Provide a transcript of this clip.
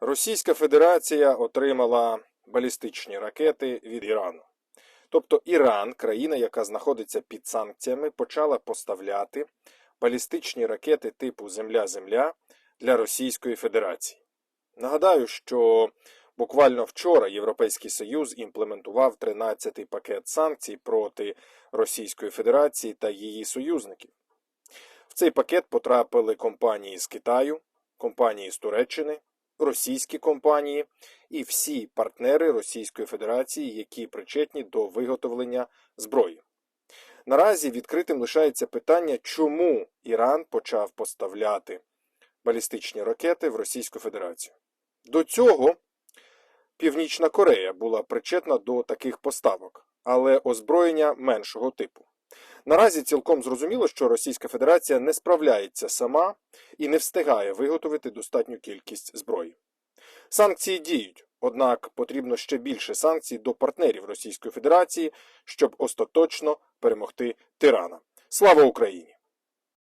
Російська Федерація отримала балістичні ракети від Ірану. Тобто Іран, країна, яка знаходиться під санкціями, почала поставляти балістичні ракети типу Земля-Земля для Російської Федерації. Нагадаю, що буквально вчора Європейський Союз імплементував 13-й пакет санкцій проти Російської Федерації та її союзників. В цей пакет потрапили компанії з Китаю, компанії з Туреччини, російські компанії і всі партнери Російської Федерації, які причетні до виготовлення зброї. Наразі відкритим лишається питання, чому Іран почав поставляти балістичні ракети в Російську Федерацію. До цього Північна Корея була причетна до таких поставок, але озброєння меншого типу. Наразі цілком зрозуміло, що Російська Федерація не справляється сама і не встигає виготовити достатню кількість зброї. Санкції діють, однак потрібно ще більше санкцій до партнерів Російської Федерації, щоб остаточно перемогти тирана. Слава Україні!